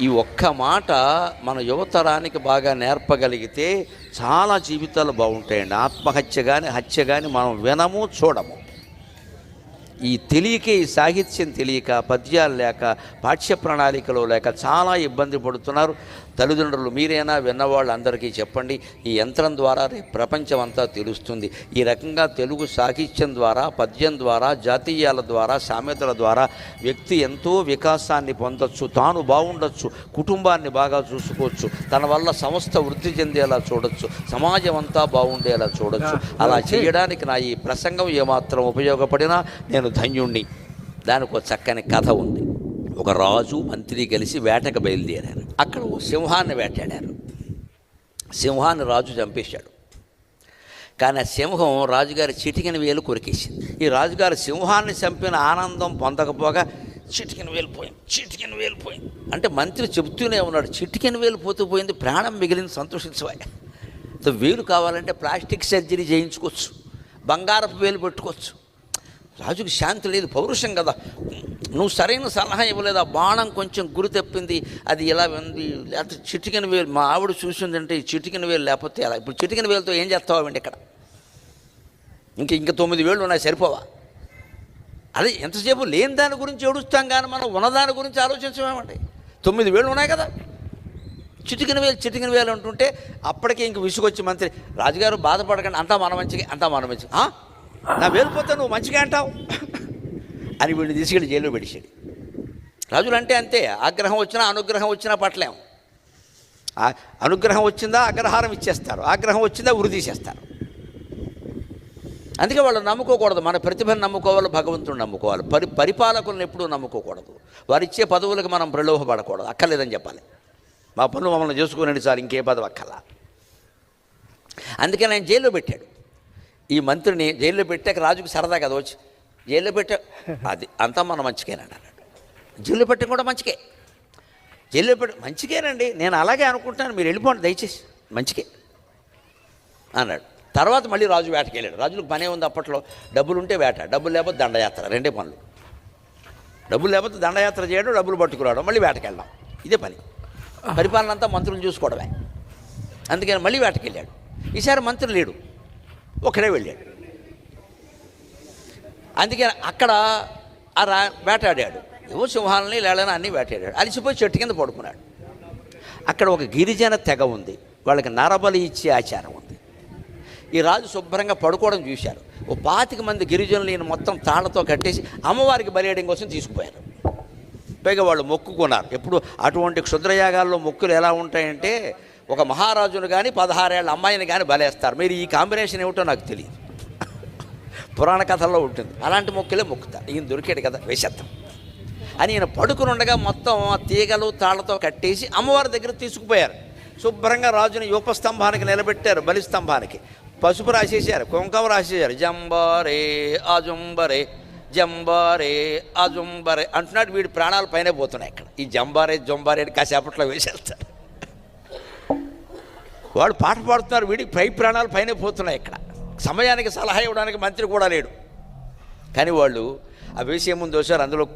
ఈ ఒక్క మాట మన యువతరానికి బాగా నేర్పగలిగితే చాలా జీవితాలు బాగుంటాయండి. ఆత్మహత్య కానీ హత్య కానీ మనం వినము చూడము. ఈ తెలియక ఈ సాహిత్యం తెలియక పద్యాలు లేక పాఠ్య ప్రణాళికలో లేక చాలా ఇబ్బంది పడుతున్నారు. తల్లిదండ్రులు మీరైనా విన్నవాళ్ళు అందరికీ చెప్పండి. ఈ యంత్రం ద్వారా రేపు ప్రపంచం అంతా తెలుస్తుంది. ఈ రకంగా తెలుగు సాహిత్యం ద్వారా పద్యం ద్వారా జాతీయాల ద్వారా సామెతల ద్వారా వ్యక్తి ఎంతో వికాసాన్ని పొందొచ్చు తాను బాగుండొచ్చు కుటుంబాన్ని బాగా చూసుకోవచ్చు తన వల్ల సంస్థ వృద్ధి చెందేలా చూడొచ్చు సమాజం అంతా బాగుండేలా చూడొచ్చు. అలా చేయడానికి నా ఈ ప్రసంగం ఏమాత్రం ఉపయోగపడినా నేను ధన్యుణ్ణి. దానికి ఒక చక్కని కథ ఉంది. ఒక రాజు మంత్రి కలిసి వేటకు బయలుదేరారు. అక్కడ ఓ సింహాన్ని వేటాడారు. సింహాన్ని రాజు చంపేశాడు. కానీ ఆ సింహం రాజుగారి చిటికిన వేలు కొరికేసింది. ఈ రాజుగారి సింహాన్ని చంపిన ఆనందం పొందకపోగా చిటికిన వేలు పోయింది చిటికిన వేలు పోయింది. అంటే మంత్రి చెబుతూనే ఉన్నాడు చిటికిన వేలు పోతూ పోయింది ప్రాణం మిగిలింది సంతోషించవాయి సో వేలు కావాలంటే ప్లాస్టిక్ సర్జరీ చేయించుకోవచ్చు బంగారపు వేలు పెట్టుకోవచ్చు. రాజుకి శాంతి లేదు పౌరుషం కదా. నువ్వు సరైన సలహా ఇవ్వలేదు? ఆ బాణం కొంచెం గురి తప్పింది. అది ఇలా ఉంది? లేకపోతే చిటికిన వేలు మా ఆవిడ చూసిందంటే ఈ చిటికిన వేలు లేకపోతే ఎలా? ఇప్పుడు చిటికిన వేలుతో ఏం చేస్తావండి ఇక్కడ? ఇంక ఇంక తొమ్మిది వేలు ఉన్నాయి సరిపోవా? అదే ఎంతసేపు లేని దాని గురించి ఏడుస్తాం కానీ మనం ఉన్నదాని గురించి ఆలోచించమేమండి? తొమ్మిది వేలు ఉన్నాయి కదా? చిటికిన వేలు చిటికిన వేలు అంటుంటే అప్పటికే ఇంక విసుగొచ్చి మంత్రి రాజుగారు బాధపడకండి అంతా మన మంచిగా అంతా మన మంచిగా నా వేలిపోతే నువ్వు మంచిగా అంటావు. అని వీడిని తీసుకెళ్ళి జైల్లో పెడిచాడు రాజులు అంటే అంతే ఆగ్రహం వచ్చినా అనుగ్రహం వచ్చినా పట్టలేం. అనుగ్రహం వచ్చిందా అగ్రహారం ఇచ్చేస్తారు ఆగ్రహం వచ్చిందా ఉరి తీసేస్తారు. అందుకే వాళ్ళు నమ్ముకోకూడదు మన ప్రతిభను నమ్ముకోవాలి భగవంతుని నమ్ముకోవాలి. పరి పరిపాలకులను ఎప్పుడూ నమ్ముకోకూడదు. వారు ఇచ్చే పదవులకు మనం ప్రలోభపడకూడదు అక్కర్లేదని చెప్పాలి. మా పనులు మమ్మల్ని చేసుకునేది సార్ ఇంకే పదవి అక్కర్లా అందుకే ఆయన జైల్లో పెట్టాడు. ఈ మంత్రిని జైల్లో పెట్టాక రాజుకు సరదా కదా వచ్చి జైల్లో పెట్ట. అది అంతా మన మంచికేనండి అన్నాడు. జైల్లో పెట్టడం కూడా మంచికే. జైల్లో పెట్ట మంచికేనండి. నేను అలాగే అనుకుంటాను మీరు వెళ్ళిపోండి దయచేసి. మంచికే. అన్నాడు. తర్వాత మళ్ళీ రాజు వేటకి వెళ్ళాడు. రాజులకు పనే ఉంది అప్పట్లో. డబ్బులు ఉంటే వేట డబ్బులు లేకపోతే దండయాత్ర రెండే పనులు. డబ్బులు లేకపోతే దండయాత్ర చేయడం డబ్బులు పట్టుకురావడం మళ్ళీ వేటకి వెళ్ళడం ఇదే పని. పరిపాలన అంతా మంత్రులను చూసుకోవడమే. అందుకని మళ్ళీ వేటకి వెళ్ళాడు. ఈసారి మంత్రి లేడు. ఒకడే వెళ్ళాడు. అందుకే అక్కడ ఆ రా వేటాడాడు. ఏవో సింహాలని లేళ్ళని అన్నీ వేటాడాడు. అలిసిపోయి చెట్టు కింద పడుకున్నాడు. అక్కడ ఒక గిరిజన తెగ ఉంది. వాళ్ళకి నరబలి ఇచ్చే ఆచారం ఉంది. ఈ రాజు శుభ్రంగా పడుకోవడం చూశారు. ఓ పాతిక మంది గిరిజనులు ఈయన మొత్తం తాళ్ళతో కట్టేసి అమ్మవారికి బలియడం కోసం తీసుకుపోయారు. పైగా వాళ్ళు మొక్కుకున్నారు. ఎప్పుడు అటువంటి క్షుద్రయాగాల్లో మొక్కులు ఎలా ఉంటాయంటే ఒక మహారాజును కానీ పదహారేళ్ళ అమ్మాయిని కానీ బలేస్తారు. మీరు ఈ కాంబినేషన్ ఏమిటో నాకు తెలియదు. పురాణ కథల్లో ఉంటుంది. అలాంటి మొక్కులే మొక్కుతారు ఈయన దొరికాడు కదా వేసేద్దాం అని ఈయన పడుకుని ఉండగా మొత్తం ఆ తీగలు తాళ్ళతో కట్టేసి అమ్మవారి దగ్గర తీసుకుపోయారు. శుభ్రంగా రాజుని యూపస్తంభానికి నిలబెట్టారు బలిస్తంభానికి. పసుపు రాసేసారు కుంకం రాసేసారు జంబారే ఆజుంబరే జంబారే ఆజుంబరే అంటున్నాడు వీడి ప్రాణాలు పైన పోతున్నాయి ఇక్కడ. ఈ జంబారే జంబారే అని కాసేపట్లో వేసేస్తారు. వాడు పాట పాడుతున్నారు వీడికి పై ప్రాణాలు పైన పోతున్నాయి ఇక్కడ. సమయానికి సలహా ఇవ్వడానికి మంత్రి కూడా లేడు. కానీ వాళ్ళు ఆ వేసే ముందు ఒకసారి అందులో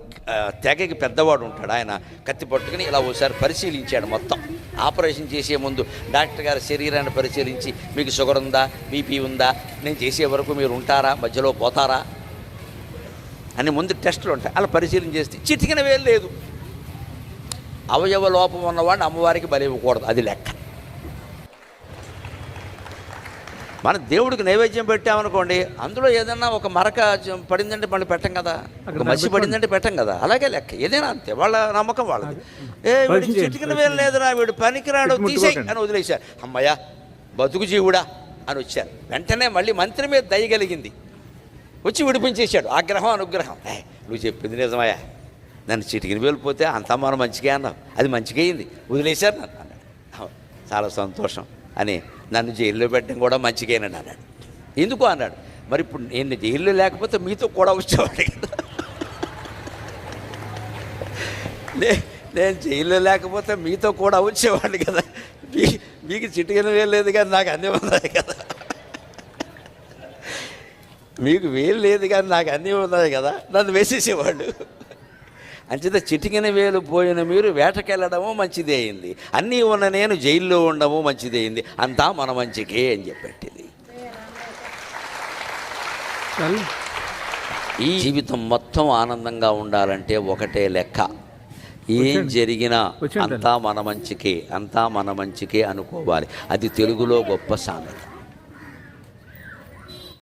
తెగకి పెద్దవాడు ఉంటాడు. ఆయన కత్తి పట్టుకుని ఇలా ఒకసారి పరిశీలించాడు మొత్తం. ఆపరేషన్ చేసే ముందు డాక్టర్ గారి శరీరాన్ని పరిశీలించి మీకు షుగర్ ఉందా? బీపీ ఉందా? నేను చేసే వరకు మీరు ఉంటారా? మధ్యలో పోతారా? అని ముందు టెస్టులు ఉంటాయి. అలా పరిశీలన చేస్తే చిటికిన వేలు లేదు. అవయవ లోపం ఉన్నవాడిని అమ్మవారికి బలి ఇవ్వకూడదు. అది లెక్క. మన దేవుడికి నైవేద్యం పెట్టామనుకోండి అందులో ఏదన్నా ఒక మరక పడిందంటే మళ్ళీ పెట్టం కదా. ఒక మసి పడిందంటే పెట్టం కదా. అలాగే లెక్క. ఏదైనా అంతే. వాళ్ళ నమ్మకం వాళ్ళది. ఏ వీడికి చిటికిన వేలు లేదురా వీడు పనికిరాడు తీసేయి కొట్టండి. అని వదిలేశారు. అమ్మయ్య బతుకు జీవుడా అని వచ్చారు. వెంటనే మళ్ళీ మంత్రి మీద దయగలిగింది వచ్చి విడిపించేశాడు. ఆగ్రహం అనుగ్రహం. నువ్వు చెప్పింది నిజమయ్యా. నన్ను చిటికిన వేలు పోతే అంతా మనం మంచిగా అన్నావు. అది మంచిగా అయింది వదిలేశారు నన్ను అన్నాడు. "అవును, చాలా సంతోషం అని నన్ను జైల్లో పెట్టడం కూడా మంచిగానని అన్నాడు. ఎందుకు అన్నాడు? మరి ఇప్పుడు నేను జైల్లో లేకపోతే మీతో కూడా వచ్చేవాడు కదా. నేను జైల్లో లేకపోతే మీతో కూడా వచ్చేవాడు కదా. మీ మీకు చిటికిన లేదు కానీ నాకు అన్నీ ఉన్నాయి కదా. మీకు వేలు లేదు కానీ నాకు అన్నీ ఉన్నాయి కదా. నన్ను వేసేసేవాడు అంచేత చిటికిన వేలు పోయిన మీరు వేటకెళ్ళడము మంచిదే అయింది. అన్నీ ఉన్న నేను జైల్లో ఉండము మంచిదే అయింది. అంతా మన మంచికే అని చెప్పట్టింది. ఈ జీవితం మొత్తం ఆనందంగా ఉండాలంటే ఒకటే లెక్క. ఏం. జరిగినా. అంతా మన మంచికే అంతా మన మంచికే అనుకోవాలి. అది తెలుగులో గొప్ప సామెత.